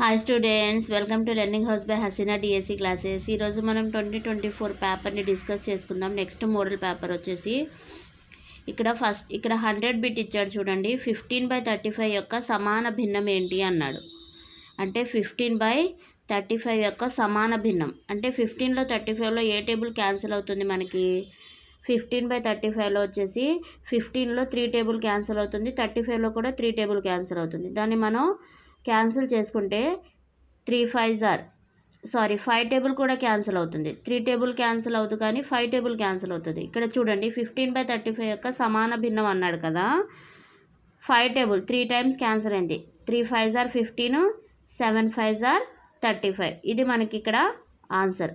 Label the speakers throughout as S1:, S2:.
S1: Hi students welcome to learning house by Haseena DSC classes ఈరోజు మనం twenty twenty four పేపర్ని discuss చేసుకుందాం. Next model paper వచ్చేసి ఇక్కడ ఫస్ట్ ఇక్కడ హండ్రెడ్ బిట్ ఇచ్చాడు చూడండి. ఫిఫ్టీన్ బై థర్టీ ఫైవ్ యొక్క సమాన భిన్నం ఏంటి అన్నాడు. అంటే ఫిఫ్టీన్ బై థర్టీ ఫైవ్ యొక్క సమాన భిన్నం. అంటే ఫిఫ్టీన్లో థర్టీ ఫైవ్లో ఏ టేబుల్ క్యాన్సిల్ అవుతుంది మనకి? ఫిఫ్టీన్ బై థర్టీ ఫైవ్లో వచ్చేసి ఫిఫ్టీన్లో త్రీ టేబుల్ క్యాన్సిల్ అవుతుంది. థర్టీ ఫైవ్లో కూడా త్రీ టేబుల్ క్యాన్సిల్ అవుతుంది. దాన్ని మనం క్యాన్సిల్ చేసుకుంటే three five are sorry five table కూడా క్యాన్సిల్ అవుతుంది. త్రీ టేబుల్ క్యాన్సిల్ అవుతుంది కానీ ఫైవ్ టేబుల్ క్యాన్సిల్ అవుతుంది. ఇక్కడ చూడండి ఫిఫ్టీన్ బై థర్టీ ఫైవ్ యొక్క సమాన భిన్నం అన్నాడు కదా. Five table three times cancel అయింది. Three five are fifteen seven five are thirty five ఇది మనకి ఇక్కడ ఆన్సర్.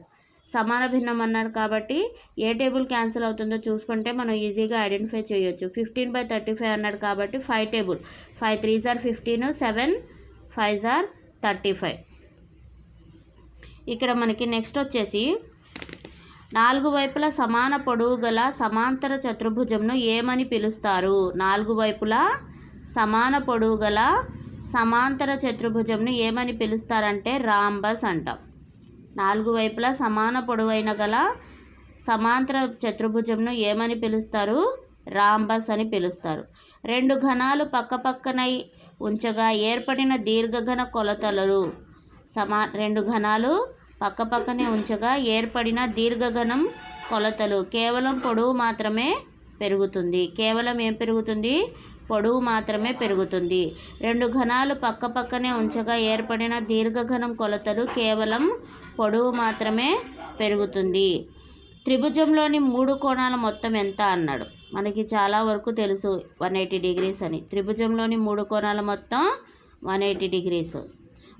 S1: సమాన భిన్నం అన్నాడు కాబట్టి ఏ టేబుల్ క్యాన్సిల్ అవుతుందో చూసుకుంటే మనం ఈజీగా ఐడెంటిఫై చేయొచ్చు. ఫిఫ్టీన్ బై థర్టీ ఫైవ్ అన్నాడు కాబట్టి five table. Five three are fifteen seven five are thirty five. ఇక్కడ మనకి నెక్స్ట్ వచ్చేసి నాలుగు వైపులా సమాన పొడవు గల సమాంతర చతుర్భుజంను ఏమని పిలుస్తారు? నాలుగు వైపులా సమాన పొడవు గల సమాంతర చతుర్భుజంను ఏమని పిలుస్తారంటే రాంబస్ అంటాం. నాలుగు వైపులా సమాన పొడవైన గల సమాంతర చతుర్భుజంను ఏమని పిలుస్తారు? రాంబస్ అని పిలుస్తారు. రెండు ఘనాలు పక్కపక్కనై ఉంచగా ఏర్పడిన దీర్ఘఘన కొలతలు. సమా రెండు ఘనాలు పక్కపక్కనే ఉంచగా ఏర్పడిన దీర్ఘఘనం కొలతలు. కేవలం పొడవు మాత్రమే పెరుగుతుంది. కేవలం ఏం పెరుగుతుంది? పొడవు మాత్రమే పెరుగుతుంది. రెండు ఘనాలు పక్కపక్కనే ఉంచగా ఏర్పడిన దీర్ఘఘనం కొలతలు కేవలం పొడవు మాత్రమే పెరుగుతుంది. త్రిభుజంలోని మూడు కోణాల మొత్తం ఎంత? అన్నాడు. మనకి చాలా వరకు తెలుసు వన్ ఎయిటీ డిగ్రీస్ అని. త్రిభుజంలోని మూడు కోణాల మొత్తం వన్ ఎయిటీ డిగ్రీస్.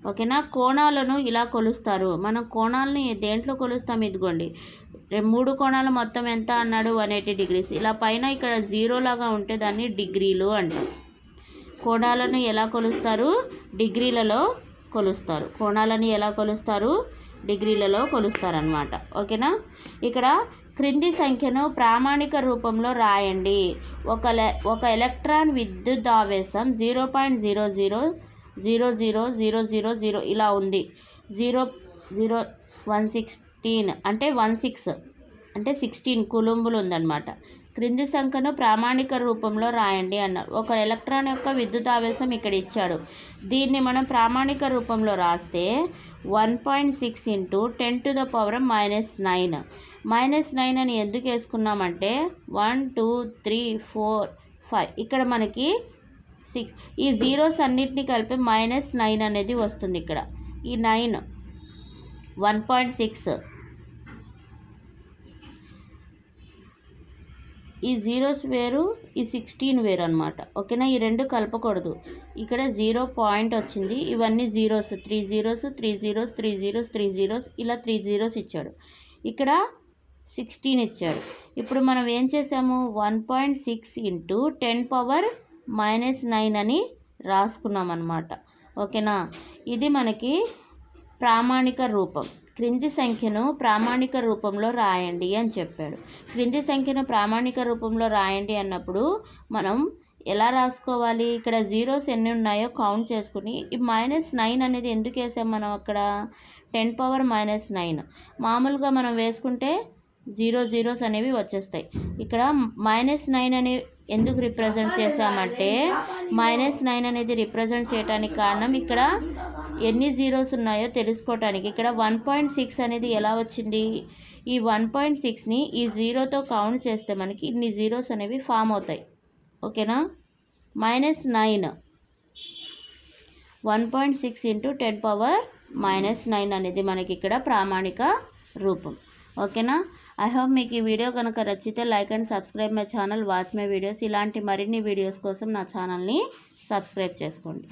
S1: ఓకేనా? కోణాలను ఇలా కొలుస్తారు. మనం కోణాలని దేంట్లో కొలుస్తాం? ఇదిగోండి. మూడు కోణాల మొత్తం ఎంత అన్నాడు? One eighty degrees. ఇలా పైన ఇక్కడ జీరో లాగా ఉంటే దాన్ని డిగ్రీలు అంటారు కోణాలను ఎలా కొలుస్తారు? డిగ్రీలలో కొలుస్తారు. కోణాలను ఎలా కొలుస్తారు? డిగ్రీలలో కొలుస్తారనమాట ఓకేనా? ఇక్కడ క్రింది సంఖ్యను ప్రామాణిక రూపంలో రాయండి. ఒక ఒక ఎలక్ట్రాన్ విద్యుత్ ఆవేశం zero point zero zero zero zero zero zero zero ఇలా ఉంది. జీరో జీరో వన్ సిక్స్టీన్ అంటే వన్ సిక్స్ అంటే సిక్స్టీన్ కులుంబులు ఉందన్నమాట. క్రింది సంఖ్యను ప్రామాణిక రూపంలో రాయండి అన్నారు. ఒక ఎలక్ట్రాన్ యొక్క విద్యుత్ ఆవేశం ఇక్కడ ఇచ్చాడు దీన్ని మనం ప్రామాణిక రూపంలో రాస్తే one point six into ten to the power minus nine. Minus nine అని ఎందుకు వేసుకున్నామంటే one two three four five. ఇక్కడ మనకి సిక్స్ ఈ జీరోస్ అన్నిటిని కలిపి మైనస్ నైన్ అనేది వస్తుంది ఇక్కడ. ఈ నైన్ వన్ పాయింట్ సిక్స్ ఈ జీరోస్ వేరు ఈ సిక్స్టీన్ వేరు అనమాట ఓకేనా? ఈ రెండు కలపకూడదు. ఇక్కడ జీరో పాయింట్ వచ్చింది. ఇవన్నీ zeros three zeros three zeros three zeros three zeros ఇలా త్రీ జీరోస్ ఇచ్చాడు. ఇక్కడ సిక్స్టీన్ ఇచ్చాడు. ఇప్పుడు మనం ఏం చేసాము? One point six into ten power minus nine అని రాసుకున్నాం అనమాట ఓకేనా? ఇది మనకి ప్రామాణిక రూపం. క్రింది సంఖ్యను ప్రామాణిక రూపంలో రాయండి అని చెప్పాడు. క్రింది సంఖ్యను ప్రామాణిక రూపంలో రాయండి అన్నప్పుడు మనం ఎలా రాసుకోవాలి? ఇక్కడ జీరోస్ ఎన్ని ఉన్నాయో కౌంట్ చేసుకుని ఈ మైనస్ నైన్ అనేది ఎందుకు వేసాం మనం అక్కడ? టెన్ పవర్ మైనస్ నైన్ మామూలుగా మనం వేసుకుంటే జీరో జీరోస్ అనేవి వచ్చేస్తాయి. ఇక్కడ మైనస్ నైన్ అనే ఎందుకు రిప్రజెంట్ చేసామంటే మైనస్ నైన్ అనేది రిప్రజెంట్ చేయడానికి కారణం ఇక్కడ ఎన్ని జీరోస్ ఉన్నాయో తెలుసుకోవటానికి. ఇక్కడ వన్ పాయింట్ సిక్స్ అనేది ఎలా వచ్చింది? ఈ వన్ పాయింట్ సిక్స్ని ఈ జీరోతో కౌంట్ చేస్తే మనకి ఇన్ని జీరోస్ అనేవి ఫామ్ అవుతాయి. ఓకేనా? Minus nine one point six into ten power minus nine అనేది మనకి ఇక్కడ ప్రామాణిక రూపం. ఓకేనా? ఐ హోప్ మీకు ఈ వీడియో కనుక నచ్చితే like and subscribe my channel watch my videos ఇలాంటి మరిన్ని వీడియోస్ కోసం నా ఛానల్ని సబ్స్క్రైబ్ చేసుకోండి.